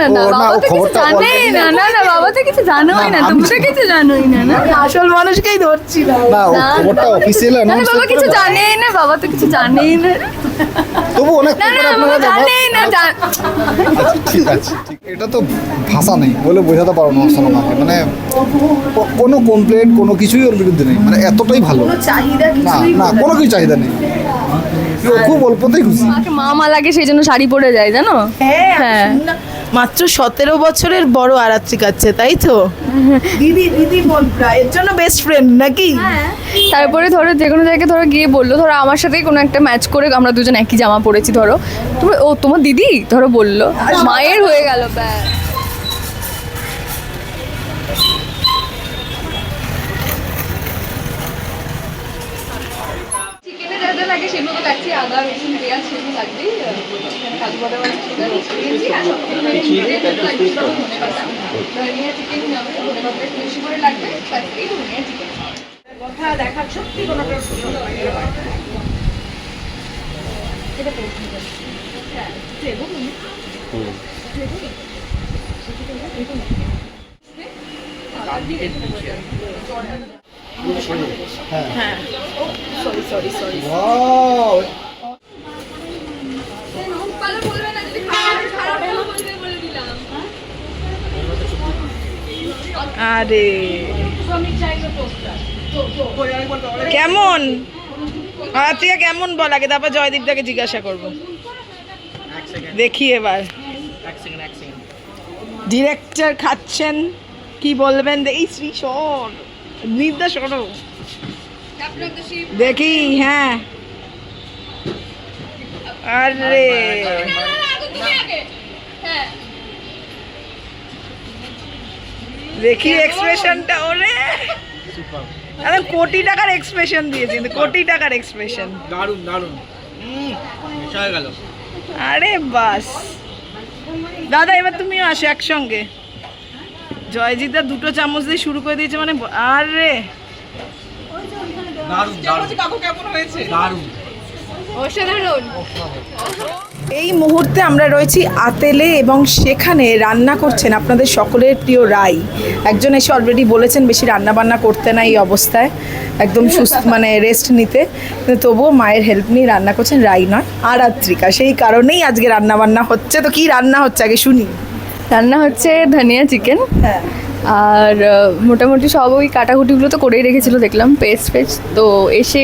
না না ও, বাবা তো কিছু জানেই না না না বাবা তো কিছু জানোই না, তুমি তো কিছু জানোই না না? আসল মানুষকেই না খবরটা অফিসিয়াল না, না, বাবা কিছু জানেই না বাবা তো কিছু জানেই না। তবু অনেক জানেই আচ্ছা, ঠিক আছে এটা তো ভাষা নেই বলে বোঝাতে পারব না মানে কোনো কমপ্লেন কোনো কিছুই ওর বিরুদ্ধে নেই। মানে এতটাই ভালো। না না কোনো কিছু চাহিদা নেই। খুব অল্পতেই খুশি। মাকে মা মা লাগে সেই জন্য শাড়ি পরে যায় জানো? হ্যাঁ হ্যাঁ। মাত্র সতেরো বছরের বড় আরাত্রি কাচ্ছে তাই তো? দিদি দিদি বোনরা এর জন্য বেস্ট ফ্রেন্ড নাকি? তারপরে ধরো যে কোনো জায়গায় ধরো গিয়ে বলল ধরো আমার সাথেই কোনো একটা ম্যাচ করে আমরা দুজন একই জামা পরেছি ধরো। তুমি ও তোমার দিদি? ধরো বলল। মায়ের হয়ে গেল ব্যাস। কাটছি আদা রসুন পেঁয়াজ সেগুলো এখানে কাজু বাদাম রোস্ট দিয়েছি ধনিয়া চিকেন ধনে পাতা বেশি করে লাগবে ব্যাস এই ধনিয়া চিকেন সরি সরি সরি ভালো বলবে না যদি আরে। কেমন? আরাত্রিকা কেমন বল? আগে তারপর জয়দীপদাকে জিজ্ঞাসা করব। দেখি এবার। ডিরেক্টর খাচ্ছেন, কি বলবেন? এই শ্রী সর নির্দা সরো দেখি হ্যাঁ। আরে। দেখি এক্সপ্রেশনটা ওরে। একদম কোটি টাকার এক্সপ্রেশন দিয়েছে কোটি টাকার এক্সপ্রেশন দারুণ গেল। আরে বাস। দাদা এবার তুমিও আসো একসঙ্গে। জয়জিৎদা দুটো চামচ দিয়ে শুরু করে দিয়েছে মানে আরে। এই মুহূর্তে আমরা রয়েছি আতেলে এবং সেখানে রান্না করছেন আপনাদের সকলের প্রিয় রাই। একজন এসে অলরেডি বলেছেন বেশি রান্না বান্না করতে না এই অবস্থায়। একদম সুস্থ মানে রেস্ট নিতে। কিন্তু তবুও মায়ের হেল্প নিয়ে রান্না করছেন রাই নয় আর আত্রিকা। সেই কারণেই আজকে রান্না বান্না হচ্ছে। তো কি রান্না হচ্ছে? আগে শুনি। রান্না হচ্ছে ধনিয়া চিকেন। হ্যাঁ। আর মোটামুটি সব ওই কাটাকুটিগুলো তো করেই রেখেছিল দেখলাম পেস্ট ফেস্ট। তো এসে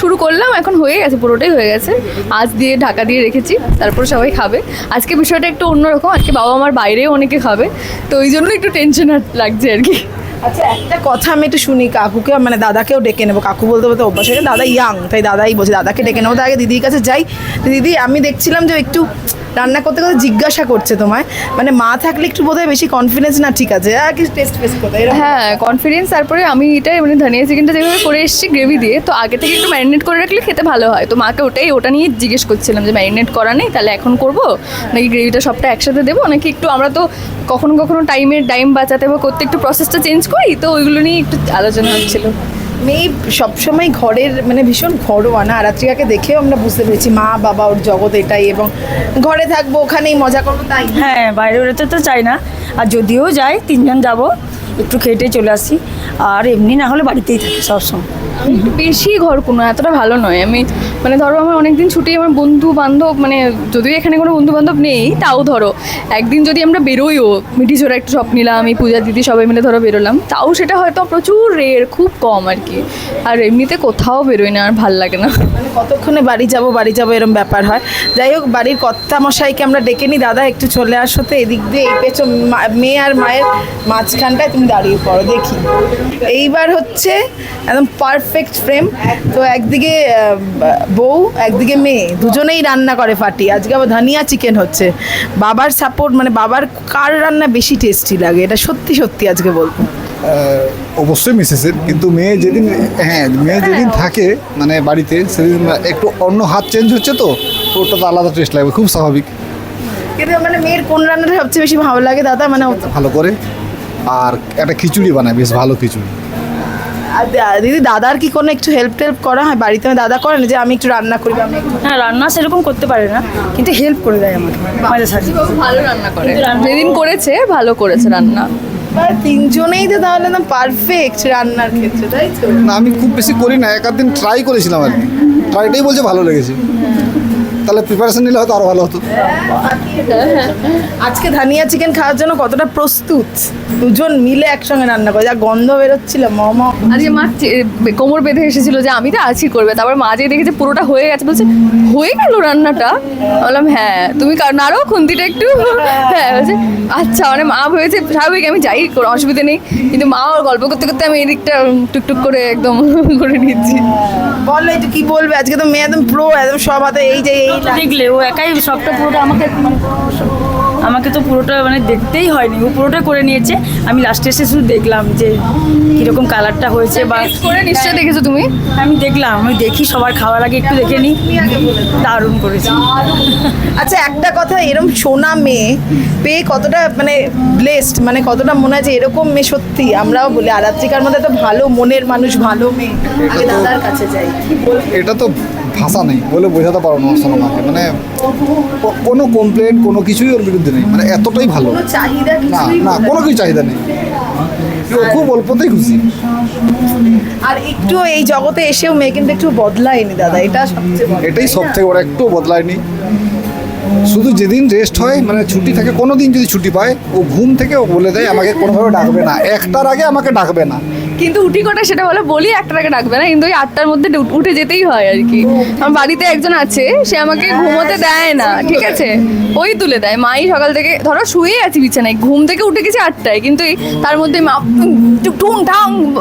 শুরু করলাম এখন হয়ে গেছে পুরোটাই হয়ে গেছে। আজ দিয়ে ঢাকা দিয়ে রেখেছি তারপর সবাই খাবে। আজকে বিষয়টা একটু অন্যরকম আজকে বাবা আমার বাইরেও অনেকে খাবে তো ওই জন্য একটু টেনশন লাগছে আর কি। আচ্ছা একটা কথা আমি একটু শুনি কাকুকে মানে দাদাকেও ডেকে নেব। কাকু বলতে বলতে অভ্যাস হয়ে দাদা ইয়াং তাই দাদাই বলছে দাদাকে ডেকে নেব। তার আগে দিদির কাছে যাই। দিদি আমি দেখছিলাম যে একটু রান্না করতে করতে জিজ্ঞাসা করছে তোমায়। মানে মা থাকলে একটু বোধহয় বেশি কনফিডেন্স না, ঠিক আছে? আর কিছু টেস্ট হ্যাঁ কনফিডেন্স তারপরে আমি এটাই মানে ধনিয়া চিকেনটা যেভাবে করে এসেছি গ্রেভি দিয়ে, তো আগে থেকে একটু ম্যারিনেট করে রাখলে খেতে ভালো হয়। তো মাকে ওটাই, ওটা নিয়ে জিজ্ঞেস করছিলাম যে ম্যারিনেট করা নেই, তাহলে এখন করব? নাকি গ্রেভিটা সবটা একসাথে দেবো? নাকি একটু আমরা তো কখনো কখনো টাইমের টাইম বাঁচাতে বা করতে একটু প্রসেসটা চেঞ্জ করি? তো ওইগুলো নিয়ে একটু আলোচনা হচ্ছিল। মেয়ে সবসময় ঘরের মানে ভীষণ ঘরোয়া না রাত্রিকাকে দেখেও আমরা বুঝতে পেরেছি, মা, বাবা, ওর জগৎ এটাই এবং ঘরে থাকব, ওখানেই মজা করব, তাই হ্যাঁ বাইরে বেরোতে তো চাই না। আর যদিও যাই, তিনজন যাব, একটু খেটে চলে আসি। আর এমনি না হলে বাড়িতেই থাকি সবসময়। বেশি ঘর কোনো এতটা ভালো নয়। আমি মানে ধরো আমার অনেকদিন ছুটি আমার বন্ধু বান্ধব মানে যদিও এখানে কোনো বন্ধু বান্ধব নেই তাও ধরো একদিন যদি আমরা বেরোইও ছোড়া একটু সব নিলাম আমি পূজা দিদি সবাই মিলে ধরো বেরোলাম তাও সেটা হয়তো প্রচুর রের খুব কম আর কি। আর এমনিতে কোথাও বেরোই না আর ভালো লাগে না। মানে কতক্ষণে বাড়ি যাব বাড়ি যাব এরম ব্যাপার হয়। যাই হোক বাড়ির কর্তা মশাইকে আমরা ডেকে নিই দাদা একটু চলে আসো তো এদিক দিয়ে এই পেছন মেয়ে আর মায়ের মাঝখানটায় তুমি দাঁড়িয়ে পড়ো দেখি। এইবার হচ্ছে একদম পারফেক্ট ফ্রেম তো একদিকে বউ একদিকে মেয়ে দুজনেই রান্না করে ফাটি। আজকে আবার ধনিয়া চিকেন হচ্ছে। বাবার সাপোর্ট মানে বাবার কার রান্না বেশি টেস্টি লাগে? এটা সত্যি সত্যি আজকে বলব। অবশ্যই মিসেসের কিন্তু মেয়ে যেদিন হ্যাঁ মেয়ে যেদিন থাকে মানে বাড়িতে সেদিন একটু অন্য হাত চেঞ্জ হচ্ছে তো ওটা তো আলাদা টেস্ট লাগবে খুব স্বাভাবিক। কিন্তু মানে মেয়ের কোন রান্নাটা সবচেয়ে বেশি ভালো লাগে দাদা? মানে ভালো করে। আর একটা খিচুড়ি বানায় বেশ ভালো খিচুড়ি। আর দা- দিদি দাদার কি কোনো একটু হেল্প টেল্প করা হয়? বাড়িতে আমার দাদা করেন যে আমি একটু রান্না করি বা আমি একটু হ্যাঁ রান্না সেরকম করতে পারে না কিন্তু হেল্প করে দেয় আমাকে মাঝে সাঝে ভালো রান্না করে। যেদিন করেছে ভালো করেছে রান্না। আর তিনজনেই তো তাহলে না পারফেক্ট রান্নার ক্ষেত্রে তাই তো? না আমি খুব বেশি করি না এক আধ দিন ট্রাই করেছিলাম আর কি। ট্রাইটাই বলছে ভালো লেগেছে। তাহলে প্রিপারেশন নিলে হয়তো আরও ভালো হতো। আজকে ধানিয়া চিকেন খাওয়ার জন্য কতটা প্রস্তুত? দুজন মিলে একসঙ্গে রান্না করে যা গন্ধ বেরোচ্ছিল মম। আজকে মা কোমর বেঁধে এসেছিল যে আমি তো আছি করবে। তারপর মা যে দেখেছে পুরোটা হয়ে গেছে বলছে হয়ে গেল রান্নাটা? বললাম হ্যাঁ তুমি কা- নাড়ো খুন্তিটা একটু। হ্যাঁ বলছে আচ্ছা। মানে মা ভেবেছে স্বাভাবিক আমি যাই কোনো অসুবিধা নেই। কিন্তু মা ওর গল্প করতে করতে আমি এদিকটা টুকটুক করে একদম করে নিচ্ছি। বলো একটু কি বলবে? আজকে তো মেয়ে একদম প্রো একদম সব হাতে এই যে এই তো দেখলে ও একাই সবটা পুরোটা আমাকে মানে আমাকে তো পুরোটা মানে দেখতেই হয়নি। ও পুরোটা করে নিয়েছে। আমি লাস্টে এসে শুধু দেখলাম যে কীরকম কালারটা হয়েছে বা করে নিশ্চয়ই দেখেছ তুমি? আমি দেখলাম আমি দেখি সবার খাওয়ার আগে একটু দেখে নিই। দারুণ করেছি। আচ্ছা একটা কথা এরকম সোনা মেয়ে পেয়ে কতটা মানে ব্লেসড মানে কতটা মনে হয় যে এরকম মেয়ে সত্যি আমরাও বলি আরাত্রিকার মধ্যে তো ভালো মনের মানুষ ভালো মেয়ে। আগে দাদার কাছে যাই। এটা তো ভাষা নেই বলে বোঝাতে পারো না সোনামাকে মানে কোনো কমপ্লেন কোনো কিছুই ওর বিরুদ্ধে নেই। মানে এতটাই ভালো। না না কোনো কিছু চাহিদা নেই। খুব অল্পতেই খুশি। আর একটু এই জগতে এসেও মেয়ে কিন্তু একটু বদলায়নি দাদা এটা এটাই সব থেকে বড় একটু বদলায়নি। শুধু যেদিন রেস্ট হয় মানে ছুটি থাকে কোনো দিন যদি ছুটি পায় ও ঘুম থেকে ও বলে দেয় আমাকে কোনোভাবে ডাকবে না। একটার আগে আমাকে ডাকবে না। কিন্তু উঠি কটা সেটা বলে বলি একটা ডাকবে না, কিন্তু ওই আটটার মধ্যে উঠে যেতেই হয় আর কি। আমার বাড়িতে একজন আছে, সে আমাকে ঘুমোতে দেয় না, ঠিক আছে? ওই তুলে দেয়। মাই সকাল থেকে ধরো শুয়ে আছি বিছানায়, ঘুম থেকে উঠে গেছি আটটায়, কিন্তু তার মধ্যে মা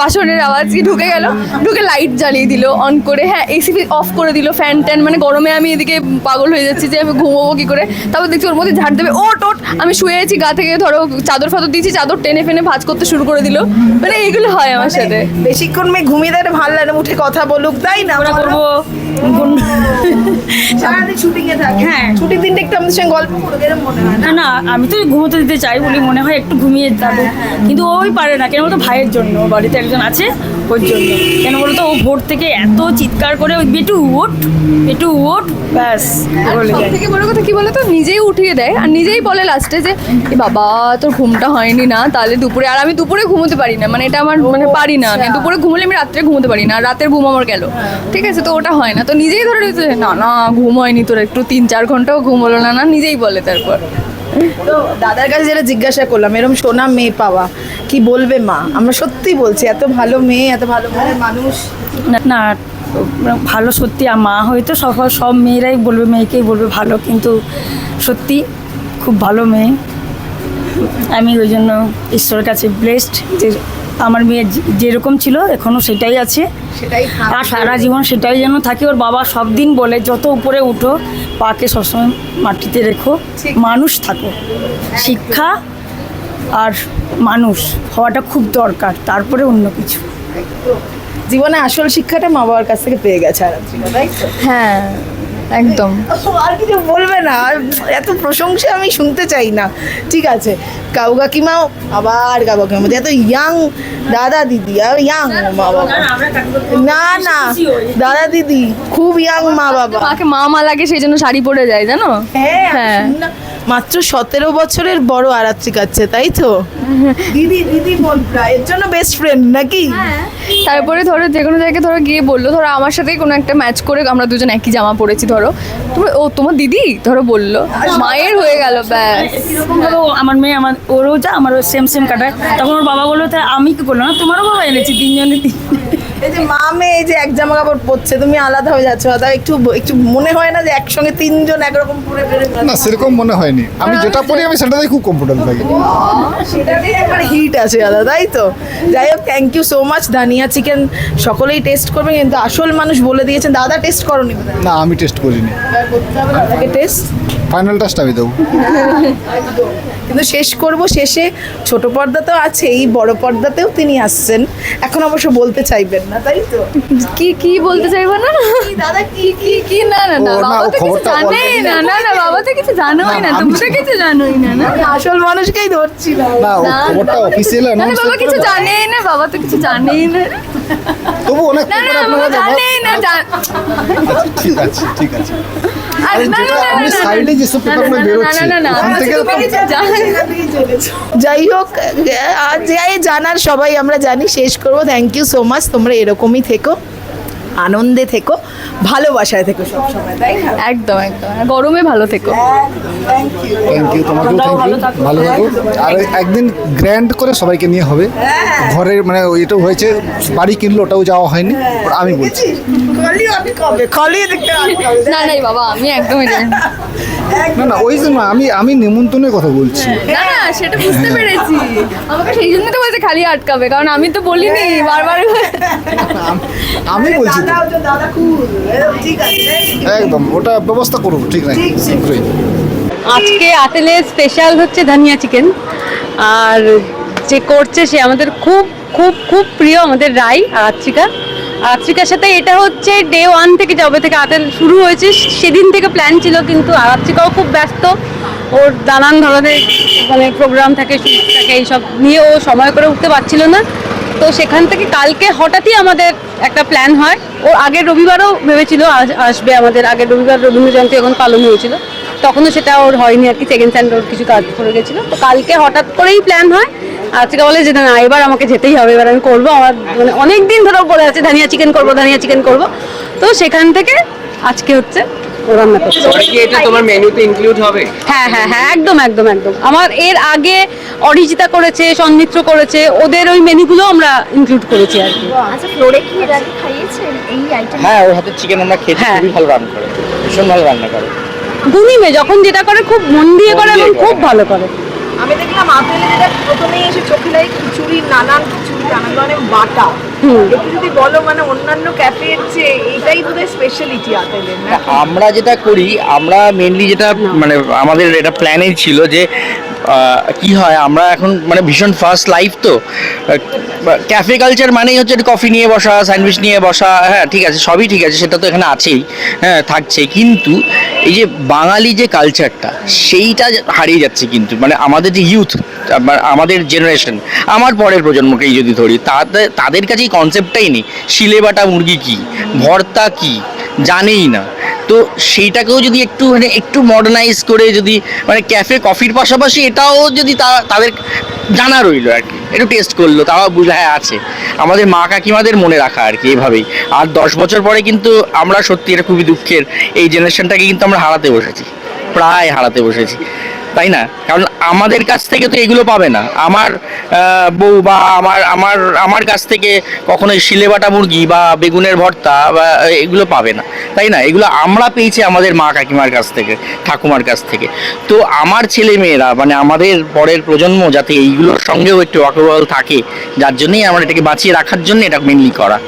বাসনের আওয়াজ কি ঢুকে গেল? ঢুকে লাইট জ্বালিয়ে দিল অন করে হ্যাঁ এসি অফ করে দিল ফ্যান ট্যান মানে গরমে আমি এদিকে পাগল হয়ে যাচ্ছি যে আমি ঘুমোবো কি করে? তারপর দেখছি ওর মধ্যে ঝাড় দেবে। ও টোট আমি শুয়ে আছি, গা থেকে ধরো চাদর ফাদর দিয়েছি, চাদর টেনে ফেনে ভাজ করতে শুরু করে দিল। মানে এগুলো হয় আমার সাথে। বেশিক্ষণ মেয়ে ঘুমিয়ে দেয় ভালো লাগে উঠে কথা বলুক তাই না? আমরা করব। হ্যাঁ। হয় না? আমি তো ঘুমোতে দিতে চাই বলি মনে হয় একটু ঘুমিয়ে যাব। কিন্তু ওই পারে না কেন বলতো ভাইয়ের জন্য বাড়িতে একজন আছে ওর জন্য। কেন বলতো ও ভোর থেকে এত চিৎকার করে ওই বেটু ওঠ বেটু ওঠ ব্যাস বলে থেকে বড় কথা কি বলতো? নিজেই উঠিয়ে দেয় আর নিজেই বলে লাস্টে যে এ বাবা তোর ঘুমটা হয়নি না তাহলে দুপুরে আর আমি দুপুরে ঘুমোতে পারি না মানে এটা আমার মানে পারি না আমি দুপুরে ঘুমোলে আমি রাত্রে ঘুমোতে পারি না রাতের ঘুম আমার গেল। ঠিক আছে তো ওটা হয় না। তো নিজেই ধরে নিতে না না ঘুম হয়নি তোর একটু তিন চার ঘন্টাও ঘুম হলো না না নিজেই বলে তারপর। তো দাদার কাছে যেটা জিজ্ঞাসা করলাম এরকম সোনা মেয়ে পাওয়া কি বলবে মা? আমরা সত্যি বলছি এত ভালো মেয়ে এত ভালো মানুষ। না- না ভালো সত্যি আর মা হয়তো সব সব মেয়েরাই বলবে মেয়েকেই বলবে ভালো কিন্তু সত্যি খুব ভালো মেয়ে। আমি ওই জন্য ঈশ্বরের কাছে ব্লেসড যে আমার মেয়ে যেরকম ছিল এখনও সেটাই আছে। সেটাই আর সারা জীবন সেটাই যেন থাকে। ওর বাবা সব দিন বলে যত উপরে উঠো পাকে সবসময় মাটিতে রেখো। মানুষ থাকো। শিক্ষা আর মানুষ হওয়াটা খুব দরকার তারপরে অন্য কিছু। জীবনে আসল শিক্ষাটা মা বাবার কাছ থেকে পেয়ে গেছে তাই হ্যাঁ। একদম। আর কিছু বলবে না। আর এত প্রশংসা আমি শুনতে চাই না। ঠিক আছে। কাউ কাকিমাও আবার কাউ কাকিমা এত ইয়াং দাদা দিদি আর ইয়াং মা বাবা। না না দাদা দিদি খুব ইয়াং মা বাবা। মাকে মা মা লাগে সেই জন্য শাড়ি পরে যায় জানো? হ্যাঁ হ্যাঁ। শুন না, মাত্র সতেরো বছরের বড় আরাত্রিক আছে তাই তো? দিদি দিদি বোনটা এর জন্য বেস্ট ফ্রেন্ড নাকি? তারপরে ধরো যে কোনো জায়গায় ধরো গিয়ে বলল ধরো আমার সাথেই কোনো একটা ম্যাচ করে আমরা দুজন একই জামা পরেছি ধরো। তুমি ও তোমার দিদি? ধরো বলল। মায়ের হয়ে গেল ব্যাস। আমার মেয়ে আমার ওরও যা আমারও সেম সেম কাটায়। তখন ওর বাবা বলল তা আমি কি করলাম? না তোমারও বাবা এনেছি তিনজনে তিন এই যে মা মেয়ে এই যে এক জামা কাপড় পরছে তুমি আলাদা হয়ে যাচ্ছ দাদা একটু একটু মনে হয় না যে একসঙ্গে তিনজন একরকম পরে বেরোবে না সেরকম মনে হয়নি। আমি যেটা পড়ি আমি সেটাতেই খুব কমফোর্টেবল থাকি। সেটাতেই একবার হিট আছে দাদা তাই তো? যাই হোক থ্যাংক ইউ সো মাচ ধানিয়া চিকেন সকলেই টেস্ট করবে কিন্তু আসল মানুষ বলে দিয়েছেন দাদা টেস্ট করনি। না আমি টেস্ট করিনি। টেস্ট ফাইনাল টেস্ট আমি দেবো। কিন্তু শেষ করব শেষে। ছোট পর্দা তো আছেই বড় পর্দাতেও তিনি আসছেন। এখন অবশ্য বলতে চাইবেন না তাই তো? কি কি বলতে চাইব না? দাদা কি কি? কি না না না বাবা তো কিছু জানেই না না না বাবা তো কিছু জানোই না, তুমি তো কিছু জানোই না না? আসল মানুষকেই ধরছিলাম না খবরটা অফিসিয়াল কিছু- না, বাবা কিছু জানেই না বাবা তো কিছু জানেই না। তবু অনেক না না জানেই না জান- আচ্ছা, ঠিক আছে ঠিক আছে। সাইডে যেসব পেপারগুলো বেরোচ্ছে ওখান থেকে যাই হোক এই জানার সবাই আমরা জানি শেষ করব। থ্যাংক ইউ সো মাচ তোমরা এরকমই থেকো। আনন্দে থেকো ভালোবাসায় থেকো সবসময় তাই না? একদম একদম। আর গরমে ভালো থেকো। থ্যাংক ইউ থ্যাংক ইউ তোমাকেও থ্যাংক ভালো ইউ থাকো। ভালো থাকো। আর একদিন গ্র্যান্ড করে সবাইকে নিয়ে হবে। ঘরের মানে এটাও হয়েছে বাড়ি কিনলো ওটাও যাওয়া হয়নি। আমি বলছি। খলি আমি কবে খলি দেখতে আমি কবে? না না বাবা আমি একদমই না। না না ওই জন্য আমি আমি নিমন্ত্রণের কথা বলছি। না না সেটা বুঝতে পেরেছি। আমাকে সেই জন্য তো বলছে খালি আটকাবে কারণ আমি তো বলিনি বারবার। আমি বলছি দাদা দাদা কুল ঠিক আছে একদম ওটা ব্যবস্থা করব ঠিক নাই শীঘ্রই আজকে আতেলের স্পেশাল হচ্ছে ধনিয়া চিকেন আর যে করছে সে আমাদের খুব খুব খুব প্রিয় আমাদের রাই আত্রিকা আত্রিকার সাথে এটা হচ্ছে ডে ওয়ান থেকে যবে থেকে আতেল শুরু হয়েছে। সেদিন থেকে প্ল্যান ছিল, কিন্তু আত্রিকাও খুব ব্যস্ত। ওর নানান ধরনের মানে প্রোগ্রাম থাকে শুট থাকে, এইসব নিয়ে ও সময় করে উঠতে পারছিল না। তো সেখান থেকে কালকে হঠাৎই আমাদের একটা প্ল্যান হয়। ও আগের রবিবারও ভেবেছিল আসবে আমাদের। আগের রবিবার রবীন্দ্র জয়ন্তী এখন পালন হয়েছিল। তখনও সেটা ওর হয়নি আর কি সেকেন্ড স্ট্যান্ড ওর কিছু কাজ করে গেছিল। তো কালকে হঠাৎ করেই প্ল্যান হয় আজকে বলে যে না এবার আমাকে যেতেই হবে এবার আমি করব আমার মানে অনেক দিন ধরে বলে আছে ধানিয়া চিকেন করব ধানিয়া চিকেন করব। তো সেখান থেকে আজকে হচ্ছে রান্না করছে। এটা তোমার মেনুতে ইনক্লুড হবে? হ্যাঁ হ্যাঁ হ্যাঁ একদম একদম একদম। আমার এর আগে অরিজিতা করেছে সন্মিত্র করেছে ওদের ওই মেনুগুলো আমরা ইনক্লুড করেছি আর কি। আচ্ছা ফ্লোরে কি এর আগে খাইয়েছেন এই আইটেম হ্যাঁ ওর হাতে চিকেন আমরা খেয়েছি হ্যাঁ। খুবই ভালো রান্না করে ভীষণ ভালো রান্না করে। গুণী মেয়ে যখন যেটা করে খুব মন দিয়ে করে এবং খুব। ভালো করে। আমি দেখলাম আপেলে যেটা প্রথমেই এসে চোখে লাগে খিচুড়ি নানান খিচুড়ি নানান ধরনের বাটা। একটু যদি বলো মানে অন্যান্য ক্যাফের চেয়ে এটাই বোধহয় স্পেশালিটি আপেলের আমরা যেটা করি আমরা মেনলি যেটা মানে আমাদের এটা প্ল্যানে ছিল যে কি হয়? আমরা এখন মানে ভীষণ ফার্স্ট লাইফ তো। ক্যাফে কালচার মানেই হচ্ছে কফি নিয়ে বসা স্যান্ডউইচ নিয়ে বসা হ্যাঁ ঠিক আছে, সবই ঠিক আছে, সেটা তো এখানে আছেই হ্যাঁ থাকছে কিন্তু এই যে বাঙালি যে কালচারটা সেইটা হারিয়ে যাচ্ছে কিন্তু মানে আমাদের যে ইউথ আমাদের জেনারেশন আমার পরের প্রজন্মকেই যদি ধরি, তাদের তাদের কাছে এই কনসেপ্টটাই নেই। শিলে বাটা মুরগি কি? ভর্তা কি? জানেই না। তো সেইটাকেও যদি একটু মানে একটু মডার্নাইজ করে যদি মানে ক্যাফে কফির পাশাপাশি এটাও যদি তা- তাদের জানা রইল আর কি। একটু টেস্ট করল, তাও বুঝলো হ্যাঁ আছে। আমাদের মা কাকিমাদের মনে রাখা আর কি এভাবেই। আর দশ বছর পরে কিন্তু আমরা সত্যি এটা খুবই দুঃখের, এই জেনারেশনটাকে কিন্তু আমরা হারাতে বসেছি। প্রায় হারাতে বসেছি। তাই না? কারণ আমাদের কাছ থেকে তো এগুলো পাবে না। আমার বউ বা আমার আমার আমার কাছ থেকে কখনোই শিলেবাটা মুরগি বা বেগুনের ভর্তা বা এগুলো পাবে না। তাই না? এগুলো আমরা পেয়েছি আমাদের মা কাকিমার কাছ থেকে, ঠাকুমার কাছ থেকে। তো আমার ছেলে মেয়েরা মানে আমাদের পরের প্রজন্ম যাতে এইগুলোর সঙ্গেও একটু ওয়াকবল থাকে, যার জন্যই আমরা এটাকে বাঁচিয়ে রাখার জন্য এটা মেনলি করা।